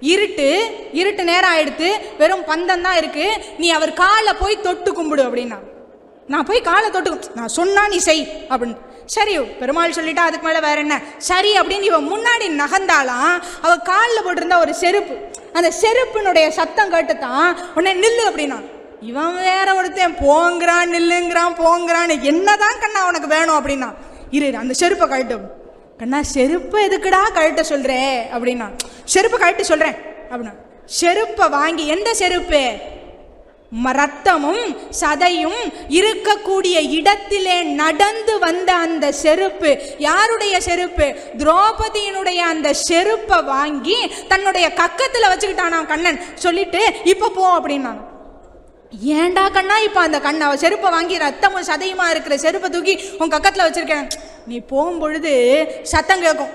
இருட்டு இருட்டு நேரம் ஆயிடுத்து வெறும் பந்தம் தான் இருக்கு. நீ அவர் காலை போய் தொட்டு கும்பிடு அப்படின்னா. நான் போய் காலை தொட்டு நான் சொன்னா நீ செய் அப்படின்னு. சரி பெருமாள் சொல்லிட்டா அதுக்கு மேலே வேற என்ன? சரி அப்படின்னு இவன் முன்னாடி நகர்ந்தாலாம் அவ காலில் போட்டிருந்தா ஒரு செருப்பு. அந்த செருப்பினுடைய சத்தம் கேட்டுத்தான் உடனே நில்லு அப்படின்னா. இவன் வேற ஒருத்தன் போங்கிறான் நில்லுங்கிறான் போங்கிறான் என்னதான் கண்ணா உனக்கு வேணும் அப்படின்னா. இரு அந்த செருப்பை கழட்டும் கண்ணா செருப்பு எதுக்குடா கழட்ட சொல்கிறே அப்படின்னா செருப்பை கழட்டு சொல்கிறேன் அப்படின்னா செருப்பை வாங்கி எந்த செருப்பு? ரத்தமும் சதையும் இருக்கக்கூடிய இடத்திலே நடந்து வந்த அந்த செருப்பு. யாருடைய செருப்பு? திரௌபதியினுடைய அந்த செருப்பை வாங்கி தன்னுடைய கக்கத்தில் வச்சுக்கிட்டானா கண்ணன். சொல்லிட்டு இப்போ போ அப்படின்னான் ஏன்டா கண்ணா இப்போ அந்த கண்ணை செருப்பை வாங்கி ரத்தமும் சதையுமா இருக்கிற செருப்பை தூக்கி உன் கக்கத்தில் வச்சிருக்கேன்? நீ போகும்பொழுது சத்தம் கேட்கும்